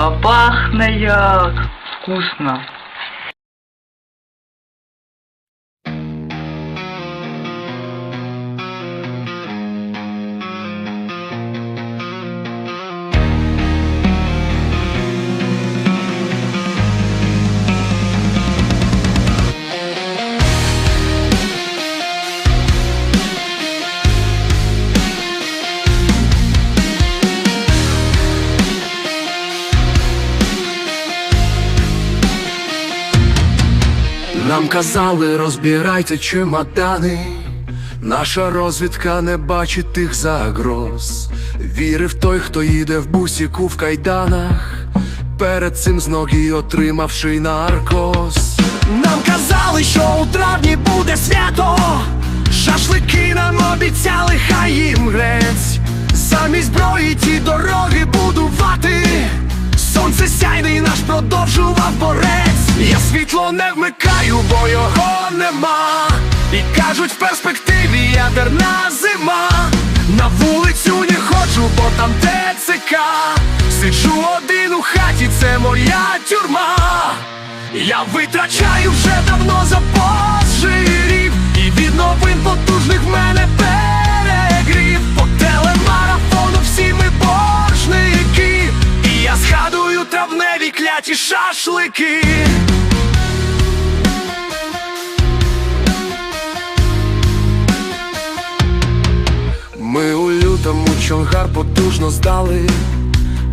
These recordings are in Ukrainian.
А пахне як вкусно. Нам казали, розбирайте чемодани. Наша розвідка не бачить тих загроз. Вірив той, хто їде в бусіку в кайданах. Перед цим з ноги отримавши наркоз. Нам казали, що у травні буде свято. Шашлики нам обіцяли, хай їм грець. Замість зброї ті дороги будувати. Сонце сяйний наш продовжував борець. Я світло не вмикаю, бо його нема. І кажуть, в перспективі ядерна зима. На вулицю не ходжу, бо там ТЦК. Сиджу один у хаті, це моя тюрма. Я витрачаю вже давно запас травневі кляті шашлики. Ми у лютому Чонгар потужно здали.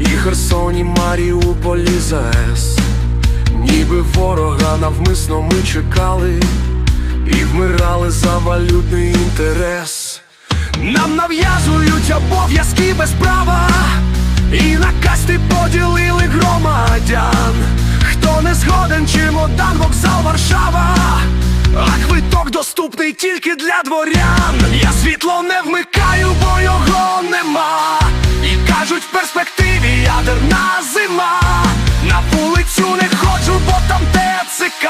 І Херсоні Маріуполі ЗАЕС Ніби ворога навмисно ми чекали. І вмирали за валютний інтерес. Нам нав'язують обов'язки без права І на касти поділили громадян. Хто не згоден, чемодан, вокзал Варшава? А квиток доступний тільки для дворян. Я світло не вмикаю, бо його нема. І кажуть в перспективі ядерна зима. На вулицю не ходжу, бо там ТЦК.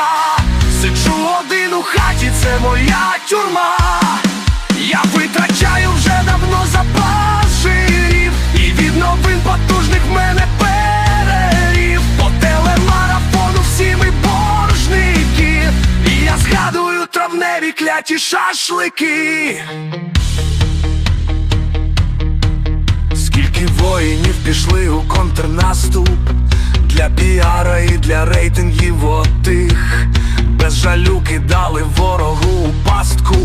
Сиджу один у хаті, це моя тюрма травневі кляті шашлики. Скільки воїнів пішли у контрнаступ Для піара і для рейтингів отих. Без жалю кидали ворогу у пастку.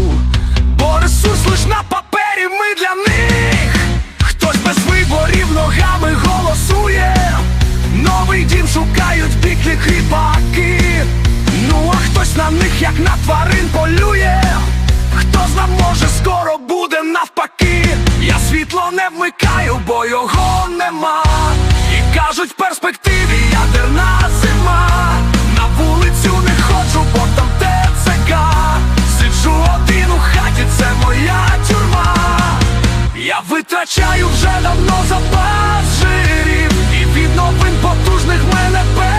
Бо ресурс лиш на папері ми для них. Хтось без виборів ногами голосує. Новий дім шукають біклі кріпаки а хтось на них як на тварин полює Хто зна може скоро буде навпаки Я світло не вмикаю, бо його нема І кажуть в перспективі ядерна зима На вулицю не ходжу, бо там ТЦК Сиджу один у хаті, це моя тюрма Я витрачаю вже давно запас жирів І від новин потужних мене перерів